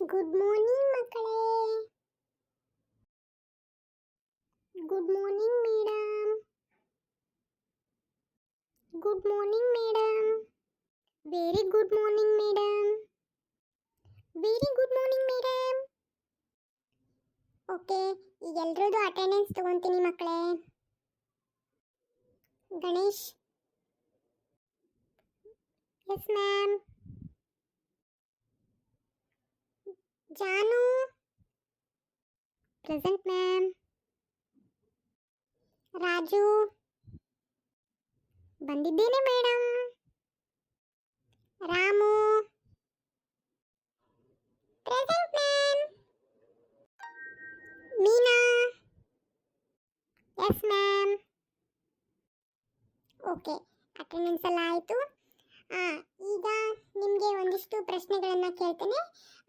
Good morning ಮಕ್ಕಳೇ. Good morning madam good morning madam very good morning madam very good morning madam okay ಈಗ ಎಲ್ರದ್ದು attendance ತಗೊತೀನಿ, ಮಕ್ಕಳೇ. Ganesh. Yes ma'am Janu present ma'am Raju ಬಂದಿದ್ದೇನೆ madam Ramu present ma'am Meena yes ma'am okay attendance ಎಲ್ಲ ಆಯಿತು ಈಗ ನಿಮಗೆ ಒಂದಿಷ್ಟು ಪ್ರಶ್ನೆಗಳನ್ನು ಕೇಳ್ತೇನೆ.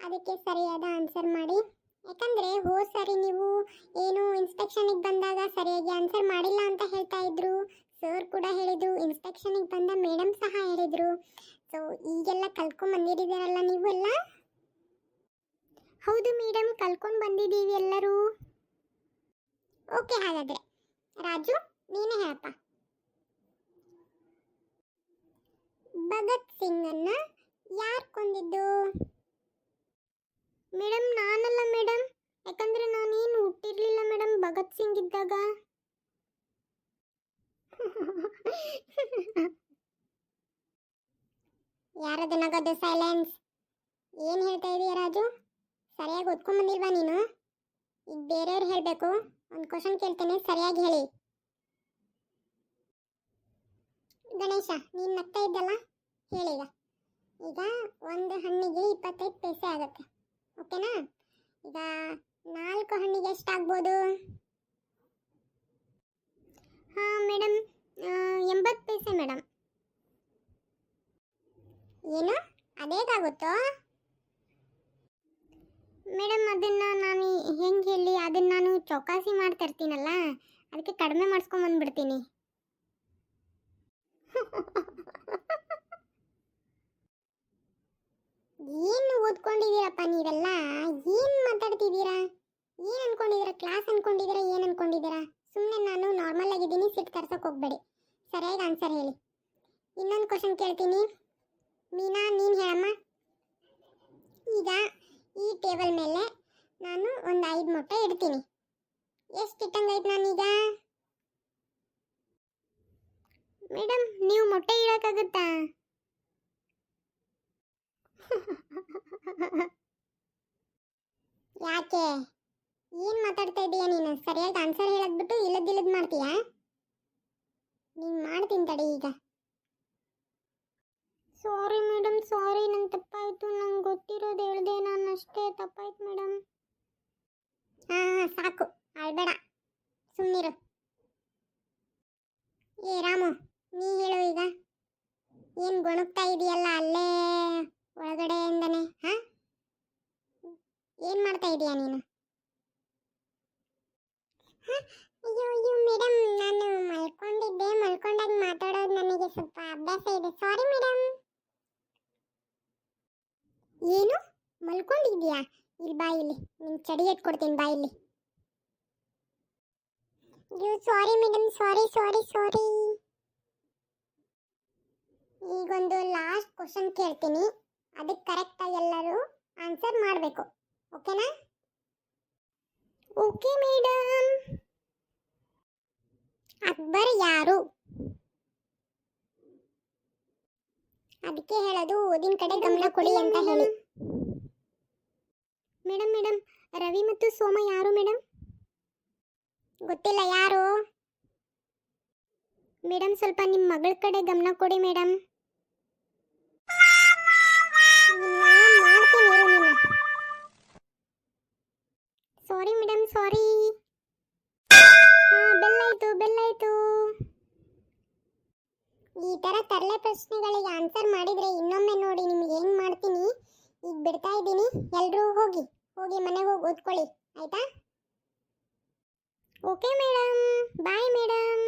ಅದಕ್ಕೆ ಸರಿಯಾದ ಆನ್ಸರ್ ಮಾಡಿ. ಯಾಕಂದರೆ, ಹೋ ಸರಿ, ನೀವು ಏನು ಇನ್ಸ್ಪೆಕ್ಷನಿಗೆ ಬಂದಾಗ ಸರಿಯಾಗಿ ಆನ್ಸರ್ ಮಾಡಿಲ್ಲ ಅಂತ ಹೇಳ್ತಾ ಇದ್ರು. ಸರ್ ಕೂಡ ಹೇಳಿದರು ಇನ್ಸ್ಪೆಕ್ಷನಿಗೆ ಬಂದ ಮೇಡಮ್ ಸಹ ಹೇಳಿದರು. ಸೊ ಈಗೆಲ್ಲ ನೀವು ಎಲ್ಲ ಹೌದು ಮೇಡಮ್ ಕಲ್ತ್ಕೊಂಡು ಬಂದಿದ್ದೀವಿ ಎಲ್ಲರೂ. ಓಕೆ ಹಾಗಾದರೆ. ರಾಜು, ನೀನೇ ಹೇಳಪ್ಪ. ಭಗತ್ ಸಿಂಗನ್ನ ಯಾರು ಕೊಂದಿದ್ದು? ಮೇಡಮ್ ನಾನಲ್ಲ ಮೇಡಮ್ ಯಾಕಂದ್ರೆ ನಾನೇನು ಹುಟ್ಟಿರ್ಲಿಲ್ಲ ಮೇಡಮ್ ಭಗತ್ ಸಿಂಗ್ ಇದ್ದಾಗ. ಯಾರದು ನಗದು ಸೈಲೆನ್ಸ್ ಏನು ಹೇಳ್ತಾ ಇದೀಯ ರಾಜು? ಸರಿಯಾಗಿ ಓದ್ಕೊಂಡ್ ಬಂದಿಲ್ವಾ ನೀನು? ಈಗ ಬೇರೆಯವ್ರು ಹೇಳಬೇಕು. ಒಂದು ಕ್ವಶನ್ ಕೇಳ್ತೇನೆ, ಸರಿಯಾಗಿ ಹೇಳಿ. ಗಣೇಶ, ನೀನು ನಗ್ತಾ ಇದ್ದಲ್ಲ? ಹೇಳೀಗ ಈಗ. ಒಂದು ಹಣ್ಣಿಗೆ ಇಪ್ಪತ್ತೈದು ಪೈಸೆ ಆಗುತ್ತೆ. ಓಕೆನಾ? ಈಗ ನಾಲ್ಕು ಹಣ್ಣಿಗೆ ಎಷ್ಟಾಗ್ಬೋದು? ಹಾಂ ಮೇಡಮ್ ಎಂಬತ್ತು ಪೈಸೆ ಮೇಡಮ್ ಏನು? ಅದೇಗಾಗುತ್ತೋ ಮೇಡಮ್ ಅದನ್ನು ನಾನು ಹೆಂಗೆ ಹೇಳಿ, ಅದನ್ನು ನಾನು ಚೌಕಾಸಿ ಮಾಡ್ತಾ ಇರ್ತೀನಲ್ಲ, ಅದಕ್ಕೆ ಕಡಿಮೆ ಮಾಡಿಸ್ಕೊಂಡ್ ಬಂದ್ಬಿಡ್ತೀನಿ ಏನು ಓದ್ಕೊಂಡಿದ್ದೀರಪ್ಪ ನೀವೆಲ್ಲ? ಏನು ಮಾತಾಡ್ತಿದ್ದೀರಾ? ಏನು ಅನ್ಕೊಂಡಿದ್ದೀರಾ? ಕ್ಲಾಸ್ ಅನ್ಕೊಂಡಿದ್ದೀರಾ? ಏನು ಅನ್ಕೊಂಡಿದ್ದೀರಾ? ಸುಮ್ಮನೆ ನಾನು ನಾರ್ಮಲ್ ಆಗಿದ್ದೀನಿ ಸಿಟ್ ಕರ್ಸಕ್ಕೆ ಹೋಗಬೇಡಿ. ಸರಿಯಾಗಿ ಆನ್ಸರ್ ಹೇಳಿ. ಇನ್ನೊಂದು ಕ್ವಶನ್ ಕೇಳ್ತೀನಿ. ಮೀನಾ, ನೀನು ಹೇಳಮ್ಮ. ಈಗ ಈ ಟೇಬಲ್ ಮೇಲೆ ನಾನು ಒಂದು ಐದು ಮೊಟ್ಟೆ ಇಡ್ತೀನಿ. ಎಷ್ಟು ಇಟ್ಟಂಗೈತೆ ನಾನೀಗ? ಮೇಡಮ್ ನೀವು ಮೊಟ್ಟೆ ಸರಿಯಾಗಿ ಆನ್ಸರ್ ಹೇಳದ್ಬಿಟ್ಟು ಇಲ್ಲದ್ ಮಾಡ್ತೀಯಾ? ನೀನು ಮಾಡ್ತೀನಿ ತಡಿ ಈಗ. ಸಾರಿ ಮೇಡಮ್ ಸಾರಿ ನನ್ನ ತಪ್ಪಾಯಿತು, ನಂಗೆ ಗೊತ್ತಿರೋದು ಹೇಳ್ದೆ ನಾನು ಅಷ್ಟೇ, ತಪ್ಪಾಯ್ತು ಮೇಡಮ್ ಹಾಂ ಸಾಕು ಅಳ್ಬೇಡ ಸುಮ್ಮನಿರು ಏ ರಾಮು, ನೀ ಹೇಳು ಈಗ. ಏನು ಗೊಣಗ್ತಾ ಇದೆಯಲ್ಲ ಅಲ್ಲೇ ಒಳಗಡೆಯಿಂದನೇ, ಹಾಂ? ಏನು ಮಾಡ್ತಾ ಇದೀಯ ನೀನು? ಅಯ್ಯೋ ಮೇಡಮ್ ನಾನು ಮಲ್ಕೊಂಡಿದ್ದೆ. ಮಲ್ಕೊಂಡಾಗ ಮಾತಾಡೋದು ನನಗೆ ಸ್ವಲ್ಪ ಅಭ್ಯಾಸ ಇದೆ. ಸಾರಿ ಮೇಡಮ್ ಏನು? ಮಲ್ಕೊಂಡಿದ್ಯಾ? ಇಲ್ಲಿ ಬಾ ಇಲ್ಲಿ. ನಿನ್ ಚಡಿ ಎತ್ಕೊಡ್ತೀನಿ, ಬಾ ಇಲ್ಲಿ. ಅಯ್ಯೋ ಸಾರಿ ಮೇಡಮ್ ಸಾರಿ ಸಾರಿ ಸಾರಿ ಈಗೊಂದು ಲಾಸ್ಟ್ ಕ್ವಶನ್ ಕೇಳ್ತೀನಿ. ಅದಕ್ಕೆ ಕರೆಕ್ಟಾಗಿ ಎಲ್ಲರೂ ಆನ್ಸರ್ ಮಾಡಬೇಕು. ಓಕೆನಾ ಓಕೆ ಮೇಡಮ್. ಅಕ್ಬರ್ ಯಾರು? ಅದಕ್ಕೆ ಹೇಳೋದು ಓದಿನ ಕಡೆ ಗಮನ ಕೊಡಿ ಅಂತ ಹೇಳಿ. ಮೇಡಮ್ ಮೇಡಮ್ ರವಿ ಮತ್ತು ಸೋಮ ಯಾರು ಮೇಡಮ್? ಗೊತ್ತಿಲ್ಲ ಯಾರು? ಮೇಡಮ್ ಸ್ವಲ್ಪ ನಿಮ್ಮ ಮಗಳ ಕಡೆ ಗಮನ ಕೊಡಿ ಮೇಡಮ್. ತರ ತರಲೆ ಪ್ರಶ್ನೆಗಳಿಗೆ ಆನ್ಸರ್ ಮಾಡಿದ್ರೆ ಇನ್ನೊಮ್ಮೆ ನೋಡಿ ನಿಮ್ಗೆ ಏನ್ ಮಾಡ್ತೀನಿ? ಈಗ ಬಿಡ್ತಾ ಇದ್ದೀನಿ. ಎಲ್ಲರೂ ಹೋಗಿ ಹೋಗಿ ಮನೆಗೆ ಹೋಗಿ ಓದ್ಕೊಳ್ಳಿ. ಆಯ್ತಾ? Okay madam bye madam